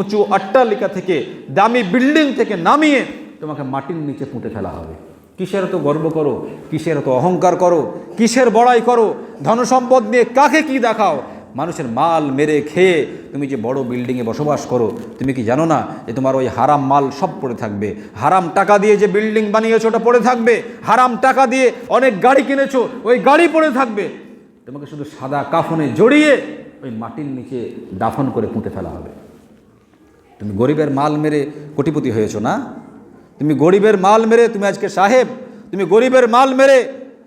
উঁচু অট্টালিকা থেকে, দামি বিল্ডিং থেকে নামিয়ে তোমাকে মাটির নিচে পুঁতে ফেলা হবে। কিসের তো গর্ব করো? কিসের তো অহংকার করো? কিসের বড়াই করো? ধনসম্পদ নিয়ে কাকে কি দেখাও? মানুষের মাল মেরে খেয়ে তুমি যে বড় বিল্ডিংয়ে বসবাস করো, তুমি কি জানো না যে তোমার ওই হারাম মাল সব পড়ে থাকবে? হারাম টাকা দিয়ে যে বিল্ডিং বানিয়েছো ওটা পড়ে থাকবে? হারাম টাকা দিয়ে অনেক গাড়ি কিনেছো, ওই গাড়ি পড়ে থাকবে। তোমাকে শুধু সাদা কাফনে জড়িয়ে ওই মাটির নিচে দাফন করে পুঁতে ফেলা হবে। তুমি গরিবের মাল মেরে কোটিপতি হয়েছো না? তুমি গরিবের মাল মেরে, তুমি আজকে সাহেব, তুমি গরিবের মাল মেরে,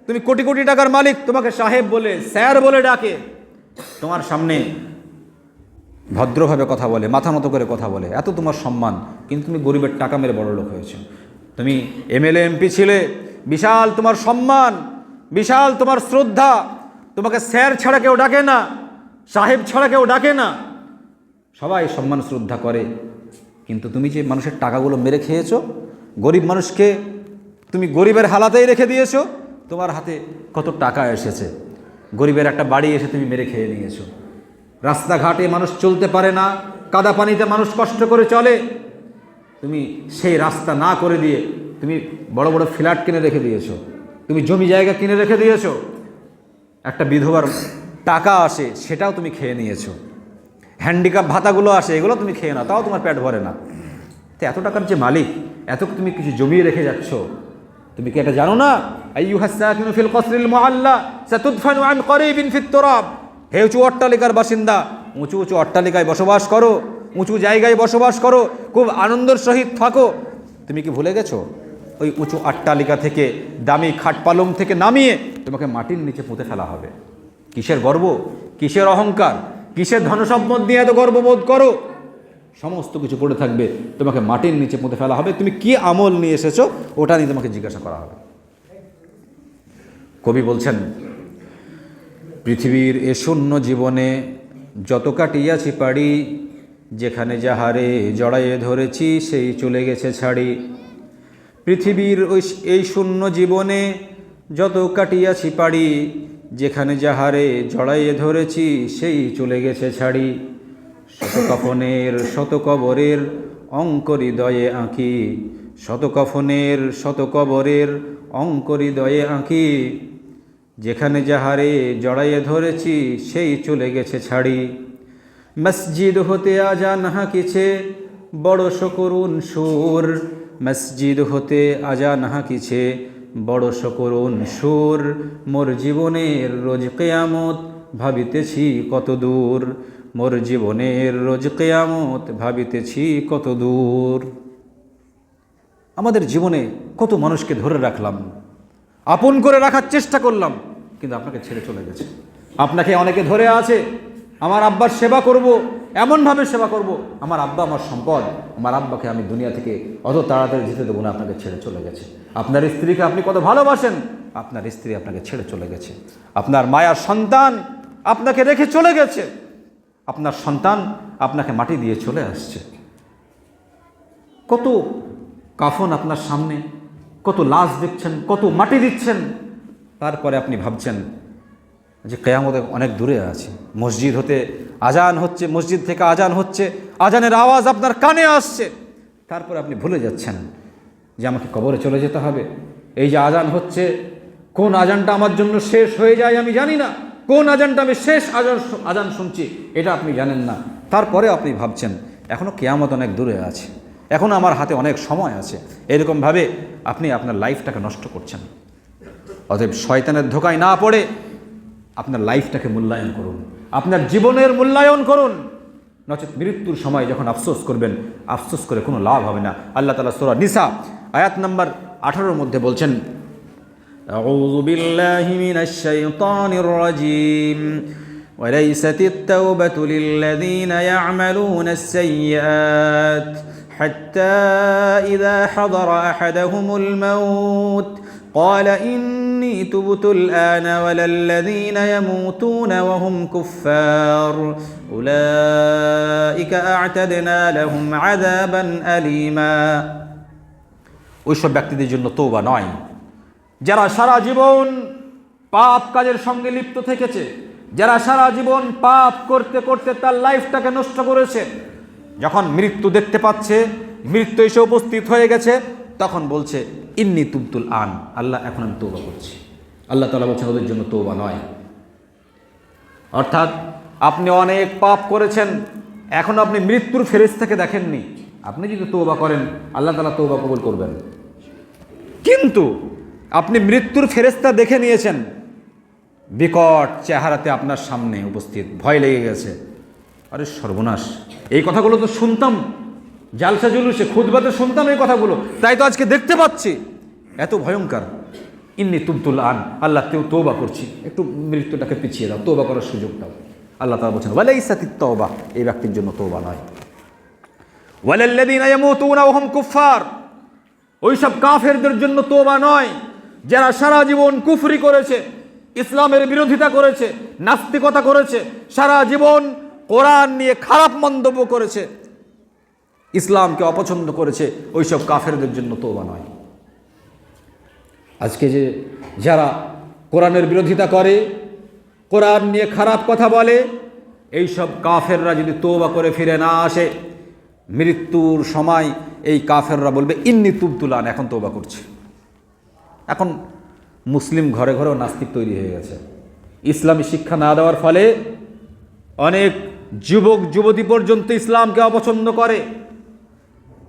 তুমি কোটি কোটি টাকার মালিক, তোমাকে সাহেব বলে, স্যার বলে ডাকে। তোমার সামনে ভদ্রভাবে কথা বলে, মাথা মতো করে কথা বলে, এত তোমার সম্মান, কিন্তু তুমি গরিবের টাকা মেরে বড় লোক হয়েছো। তুমি এমএলএ, এমপি ছিলে, বিশাল তোমার সম্মান, বিশাল তোমার শ্রদ্ধা, তোমাকে স্যার ছাড়া কেউ ডাকে না, সাহেব ছাড়া কেউ ডাকে না। সবাই সম্মান শ্রদ্ধা করে। কিন্তু তুমি যে মানুষের টাকাগুলো মেরে খেয়েছো, গরিব মানুষকে তুমি গরিবের হালাতেই রেখে দিয়েছ, তোমার হাতে কত টাকা এসেছে। গরিবের একটা বাড়ি এসে তুমি মেরে খেয়ে নিয়েছো। রাস্তাঘাটে মানুষ চলতে পারে না, কাদা পানিতে মানুষ কষ্ট করে চলে। তুমি সেই রাস্তা না করে দিয়ে তুমি বড় বড় ফ্ল্যাট কিনে রেখে দিয়েছ। তুমি জমি জায়গা কিনে রেখে দিয়েছ। একটা বিধবার টাকা আসে, সেটাও তুমি খেয়ে নিয়েছো। হ্যান্ডিক্যাপ ভাতাগুলো আসে, এগুলো তুমি খেয়ে না তাও তোমার পেট ভরে না। তো এত টাকার যে মালিক, এত তুমি কিছু জমিয়ে রেখে যাচ্ছ? তুমি কি এটা জানো না? ফিল কসরিল মুআল্লা, সাতুদফানু আন করিবিন ফিত তুরাব। হে উঁচু অট্টালিকার বাসিন্দা, উঁচু উঁচু অট্টালিকায় বসবাস করো, উঁচু জায়গায় বসবাস করো, খুব আনন্দের সহিত থাকো। তুমি কি ভুলে গেছো? ওই উঁচু অট্টালিকা থেকে দামি খাট পালং থেকে নামিয়ে তোমাকে মাটির নিচে পুঁতে ফেলা হবে। কিসের গর্ব? কিসের অহংকার? কিসের ধনসম্পদ নিয়ে এত গর্ববোধ করো? সমস্ত কিছু পড়ে থাকবে, তোমাকে মাটির নিচে পুঁতে ফেলা হবে। তুমি কি আমল নিয়ে এসেছ, ওটা নিয়ে তোমাকে জিজ্ঞাসা করা হবে। কবি বলছেন, পৃথিবীর এ শূন্য জীবনে যত কাটিয়াছি পাড়ি, যেখানে যাহারে জড়াইয়ে ধরেছি, সেই চলে গেছে ছাড়ি। পৃথিবীর ওই এই শূন্য জীবনে যত কাটিয়াছি পাড়ি যেখানে যাহারে জড়াইয়ে ধরেছি, সেই চলে গেছে ছাড়ি। শত কফনের শত কবরের অঙ্ক হৃদয়ে আঁকি। শত কফনের শত কবরের অঙ্ক হৃদয়ে আঁকি। যেখানে যাহারে জড়াইয়ে ধরেছি, সেই চলে গেছে ছাড়ি। মসজিদ হতে আজান হাঁকিছে, বড় সকরুণ সুর। মসজিদ হতে আজান হাঁকিছে বড় সকরুণ সুর। মোর জীবনের রোজ কেয়ামত ভাবিতেছি কত দূর। মোর জীবনের রোজ কেয়ামত ভাবিতেছি কত দূর। আমাদের জীবনে কত মানুষকে ধরে রাখলাম, আপন করে রাখার চেষ্টা করলাম, কিন্তু আপনাকে ছেড়ে চলে গেছে। আপনাকে অনেকে ধরে আছে আমার আব্বার সেবা করব, এমনভাবে সেবা করব। আমার আব্বা আমার সম্পদ, আমার আব্বাকে আমি দুনিয়া থেকে অত তাড়াতাড়ি যেতে দেবো না, আপনাকে ছেড়ে চলে গেছে। আপনার স্ত্রীকে আপনি কত ভালোবাসেন? আপনার স্ত্রী আপনাকে ছেড়ে চলে গেছে। আপনার মায়ার সন্তান আপনাকে রেখে চলে গেছে। আপনার সন্তান আপনাকে মাটি দিয়ে চলে আসছে। কত কাফন আপনার সামনে, কত লাশ দেখছেন, কত মাটি দিচ্ছেন। তারপরে আপনি ভাবছেন যে কেয়ামতে অনেক দূরে আছে। মসজিদ হতে আজান হচ্ছে, মসজিদ থেকে আজান হচ্ছে, আজানের আওয়াজ আপনার কানে আসছে। তারপরে আপনি ভুলে যাচ্ছেন যে আমাকে কবরে চলে যেতে হবে। এই যে আজান হচ্ছে, কোন আজানটা আমার জন্য শেষ হয়ে যায় আমি জানি না। কোন আজানটা আমি শেষ আজান আজান শুনছি, এটা আপনি জানেন না। তারপরে আপনি ভাবছেন এখনও কেয়ামত অনেক দূরে আছে। এখন আমার হাতে অনেক সময় আছে। এরকমভাবে আপনি আপনার লাইফটাকে নষ্ট করছেন। অতএব শয়তানের ধোকায় না পড়ে আপনার লাইফটাকে মূল্যায়ন করুন আপনার জীবনের মূল্যায়ন করুন নচেত মৃত্যুর সময় যখন আফসোস করবেন আফসোস করে কোনো লাভ হবে না আল্লাহ তালা সোরা নিসা আয়াত নাম্বার আঠারোর মধ্যে বলছেন أعوذ بالله من الشيطان الرجيم وليست التوبة للذين يعملون السيئات حتى إذا حضر أحدهم الموت قال إني تبت الآن ولا الذين يموتون وهم كفار أولئك أعتدنا لهم عذابا أليما ওইসব ব্যক্তিদের জন্য তৌবা নয় যারা সারা জীবন পাপ কাজের সঙ্গে লিপ্ত থেকেছে যারা সারা জীবন পাপ করতে করতে তার লাইফটাকে নষ্ট করেছে যখন মৃত্যু দেখতে পাচ্ছে মৃত্যু এসে উপস্থিত হয়ে গেছে তখন বলছে ইন্নি তুবতুল আন, আল্লাহ এখন আমি তৌবা করছি। আল্লাহ তালা বলছেন, ওদের জন্য তৌবা নয়। অর্থাৎ আপনি অনেক পাপ করেছেন, এখন আপনি মৃত্যুর ফেরেস্তাকে দেখেননি। আপনি যদি তৌবা করেন, আল্লাহ তালা তৌবা কবুল করবেন। কিন্তু আপনি মৃত্যুর ফেরেস্তা দেখে নিয়েছেন, বিকট চেহারাতে আপনার সামনে উপস্থিত, ভয় লেগে গেছে। আরে সর্বনাশ, এই কথাগুলো তো শুনতাম। জালসা জুলুসে খুদবাতে শুনতাম এই কথাগুলো। তাই তো আজকে দেখতে পাচ্ছি। এত ভয়ঙ্কর। ইন্নি তুবতুল আন, আল্লাহ তেও তৌবা করছি। একটু মৃত্যুটাকে পিছিয়ে দাও তৌবা করার সুযোগ আল্লাহ তালা বলছেন ওয়ালাই ইসাতি তৌবা এই ব্যক্তির জন্য তৌবা নয়। ওয়ালাল্লাযীনা ইয়ামুতুনা ওয়া হুম কুফফার। ওইসব কাফেরদের জন্য তোবা নয়, যারা সারা জীবন কুফরি করেছে, ইসলামের বিরোধিতা করেছে, নাস্তিকতা করেছে, সারা জীবন কোরআন নিয়ে খারাপ মন্তব্য করেছে। ইসলামকে অপছন্দ করেছে, ওইসব কাফেরদের জন্য তোবা নয়। আজকে যে যারা কোরআনের বিরোধিতা করে, কোরআন নিয়ে খারাপ কথা বলে, এইসব কাফেররা যদি তোবা করে ফিরে না আসে, মৃত্যুর সময় এই কাফেররা বলবে, ইন্নি তুবতুলান এখন তোবা করছে। এখন মুসলিম ঘরে ঘরেও নাস্তিক তৈরি হয়ে গেছে। ইসলামী শিক্ষা না দেওয়ার ফলে অনেক যুবক, যুবতী পর্যন্ত ইসলামকে অপছন্দ করে।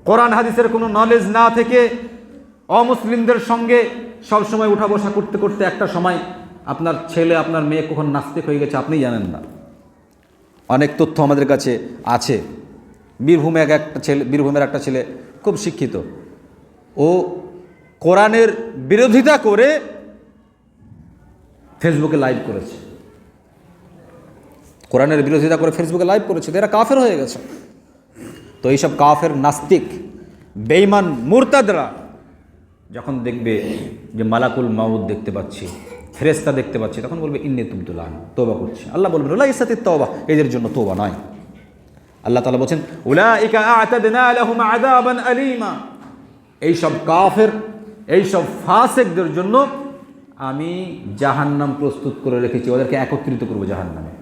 কোরআন হাদিসের কোনো নলেজ না থেকে অমুসলিমদের সঙ্গে সবসময় উঠা বসা করতে করতে একটা সময় আপনার ছেলে, আপনার মেয়ে কখন নাস্তিক হয়ে গেছে আপনি জানেন না। অনেক তথ্য আমাদের কাছে আছে। বীরভূমে এক একটা ছেলে, বীরভূমের একটা ছেলে খুব শিক্ষিত। ও কোরআনের বিরোধিতা করে ফেসবুকে লাইভ করেছে। কোরআনের বিরোধিতা করে ফেসবুকে লাইভ করেছে। এরা কাফের হয়ে গেছে। তো এইসব কাফের নাস্তিক বেইমান মুরতাদরা যখন দেখবে যে মালাকুল মাউদ দেখতে পাচ্ছি ফেরেস্তা দেখতে পাচ্ছি, তখন বলবে, ইন্নে তুবতুলান তোবা করছি। আল্লাহ বলবেন ওলা ইসাতি তোবা এদের জন্য তোবা নয়। আল্লাহ তালা বলছেন আলীমা। এইসব কাফের, এইসব ফাসেকদের জন্য আমি জাহান্নাম প্রস্তুত করে রেখেছি, ওদেরকে একত্রিত করব জাহান্নামে।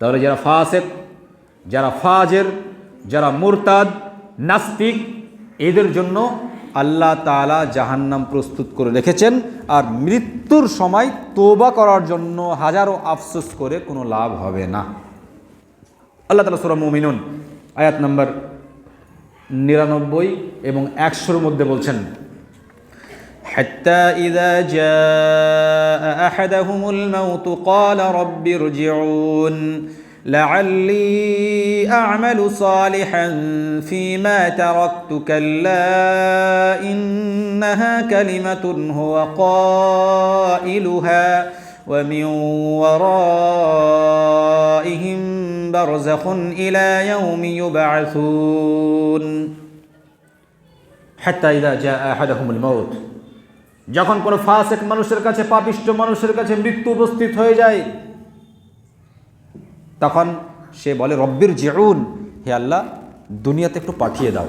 তাহলে যারা ফাসেক যারা ফাজের যারা মুরতাদ নাস্তিক এদের জন্য আল্লাহ তালা জাহান্নাম প্রস্তুত করে রেখেছেন আর মৃত্যুর সময় তোবা করার জন্য হাজারো আফসোস করে কোনো লাভ হবে না আল্লাহ তালা সুরা মুমিনুন আয়াত নম্বর নিরানব্বই এবং একশোর মধ্যে বলছেন حتى إذا جاء أحدهم الموت قال رب ارجعون لعلي أعمل صالحا فيما تركت كلا إنها كلمة هو قائلها ومن ورائهم برزخ إلى يوم يبعثون حتى إذا جاء أحدهم الموت যখন কোনো ফাসেক মানুষের কাছে পাপিষ্ট মানুষের কাছে মৃত্যু উপস্থিত হয়ে যায় তখন সে বলে, রব্বির জেউন, হে আল্লাহ, দুনিয়াতে একটু পাঠিয়ে দাও।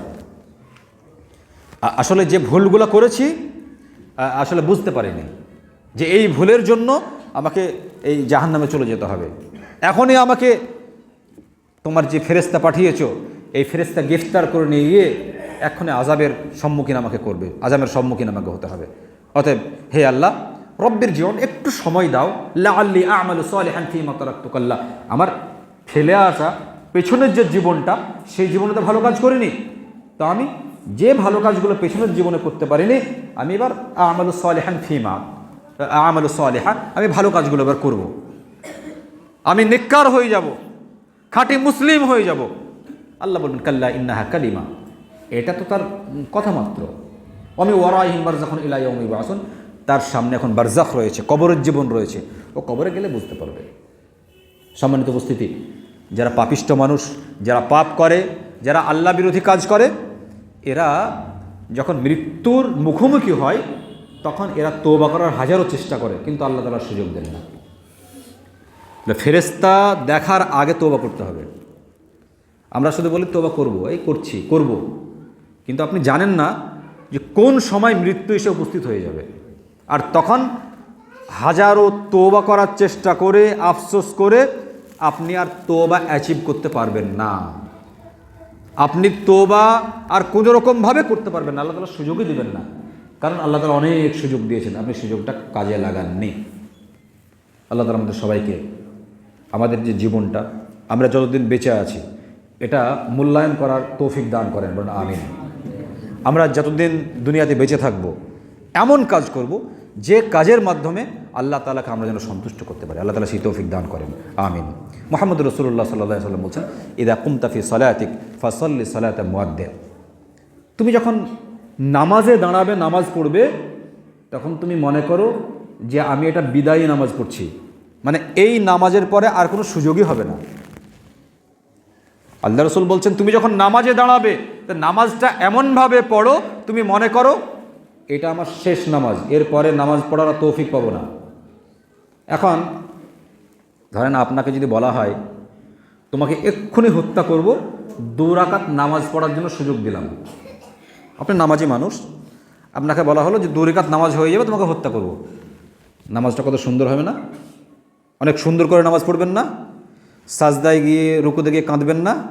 আসলে যে ভুলগুলো করেছি আসলে বুঝতে পারিনি যে এই ভুলের জন্য আমাকে এই জাহান্নামে চলে যেতে হবে। এখনই আমাকে তোমার যে ফেরেস্তা পাঠিয়েছো, এই ফেরেস্তা গ্রেফতার করে নিয়ে গিয়ে এক্ষণে আজাবের সম্মুখীন আমাকে করবে আজামের সম্মুখীন আমাকে হতে হবে। অতএব, হে আল্লাহ রব্বের জীবন, একটু সময় দাও। লা আল্লি আমার ফেলে আসা পেছনের যে জীবনটা, সেই জীবনে তো ভালো কাজ করিনি। তো আমি যে ভালো কাজগুলো পেছনের জীবনে করতে পারিনি, আমি এবার আমালু সালেহান ফিমা, আমালু সালেহান আমি ভালো কাজগুলো এবার করব। আমি নিকার হয়ে যাব, খাঁটি মুসলিম হয়ে যাব। আল্লাহ বলবেন, কাল্লা ইন্নাহা কালিমা। এটা তো তার কথা মাত্র আমি ওয়ারাহিম বারজাখন ইলাইমি বাসন। তার সামনে এখন বারজাখ রয়েছে, কবরের জীবন রয়েছে। ও কবরে গেলে বুঝতে পারবে। সম্মানিত উপস্থিতি, যারা পাপিষ্ট মানুষ, যারা পাপ করে, যারা আল্লাহ বিরোধী কাজ করে, এরা যখন মৃত্যুর মুখোমুখি হয়, তখন এরা তোবা করার হাজারো চেষ্টা করে, কিন্তু আল্লাহ তালার সুযোগ দেন না। ফেরেস্তা দেখার আগে তোবা করতে হবে। আমরা শুধু বলি তোবা করব, এই করছি, করব। কিন্তু আপনি জানেন না যে কোন সময় মৃত্যু এসে উপস্থিত হয়ে যাবে। আর তখন হাজারো তোবা করার চেষ্টা করে, আফসোস করে আপনি আর তোবা অ্যাচিভ করতে পারবেন না। আপনি তোবা আর কোনো রকমভাবে করতে পারবেন আল্লাহ তালা সুযোগই দেবেন না। কারণ আল্লাহ তালা অনেক সুযোগ দিয়েছেন। আপনি সুযোগটা কাজে লাগাননি। আল্লাহ তালা আমাদের সবাইকে আমাদের যে জীবনটা, আমরা যতদিন বেঁচে আছি, এটা মূল্যায়ন করার তৌফিক দান করেন। বলেন, আমিন। আমরা যতদিন দুনিয়াতে বেঁচে থাকব এমন কাজ করব যে কাজের মাধ্যমে আল্লাহ তালাকে আমরা যেন সন্তুষ্ট করতে পারি। আল্লাহ তালা সেই তৌফিক দান করেন। আমিন। মোহাম্মদ রসুল্লাহ সাল্লাহ সাল্লাম বলছেন, ইদা কুমতাফি সলায়াতিক ফসল্লি সলায়াত মুয়াদ্দে তুমি যখন নামাজে দাঁড়াবে, নামাজ পড়বে, তখন তুমি মনে করো যে আমি এটা বিদায়ী নামাজ পড়ছি। মানে এই নামাজের পরে আর কোনো সুযোগই হবে না। আল্লাহ রসুল বলছেন, তুমি যখন নামাজে দাঁড়াবে, তা নামাজটা এমনভাবে পড়ো, তুমি মনে করো এটা আমার শেষ নামাজ। এরপরে নামাজ পড়ার তৌফিক পাবো না। এখন, ধরেন আপনাকে যদি বলা হয়, তোমাকে এক্ষুনি হত্যা করব, দু রাকাত নামাজ পড়ার জন্য সুযোগ দিলাম। আপনি নামাজি মানুষ। আপনাকে বলা হলো যে দু রেখাত নামাজ হয়ে যাবে, তোমাকে হত্যা করব। নামাজটা কত সুন্দর হবে না? অনেক সুন্দর করে নামাজ পড়বেন না। সাজদায় গিয়ে রুকুতে গিয়ে কাঁদবেন না।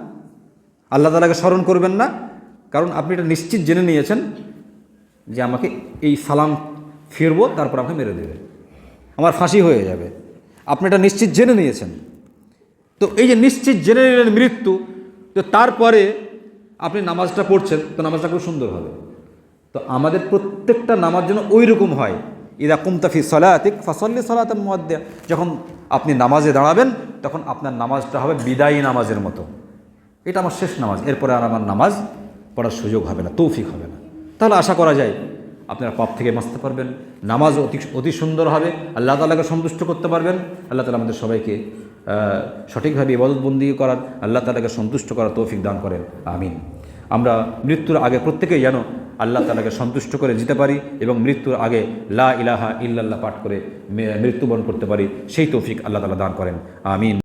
আল্লাহ তালাকে স্মরণ করবেন না। কারণ আপনি এটা নিশ্চিত জেনে নিয়েছেন যে আমাকে এই সালাম ফিরবো, তারপর আমাকে মেরে দেবে। আমার ফাঁসি হয়ে যাবে। আপনি এটা নিশ্চিত জেনে নিয়েছেন। তো এই যে নিশ্চিত জেনে নিলেন মৃত্যু, তো তারপরে আপনি নামাজটা পড়ছেন, তো নামাজটা খুব সুন্দর হবে। তো আমাদের প্রত্যেকটা নামাজ যেন ওই রকম হয়। ইদা কুমতাফি সলায়াতিক ফসল্লি সলাত মধ্যে যখন আপনি নামাজে দাঁড়াবেন, তখন আপনার নামাজটা হবে বিদায়ী নামাজের মতো। এটা আমার শেষ নামাজ। এরপরে আর আমার নামাজ পড়ার সুযোগ হবে না, তৌফিক হবে না। তাহলে আশা করা যায় আপনারা পাপ থেকে বাঁচতে পারবেন নামাজ অতি অতি সুন্দর হবে, আল্লাহ তালাকে সন্তুষ্ট করতে পারবেন, আল্লাহ তালা আমাদের সবাইকে সঠিকভাবে ইবাদতবন্দি করার, আল্লাহ তালাকে সন্তুষ্ট করার তৌফিক দান করেন, আমিন। আমরা মৃত্যুর আগে প্রত্যেকেই যেন আল্লাহ তালাকে সন্তুষ্ট করে যেতে পারি এবং মৃত্যুর আগে লা ইলাহা ইল্লাল্লাহ পাঠ করে মৃত্যুবরণ করতে পারি, সেই তৌফিক আল্লাহ তালা দান করেন, আমিন।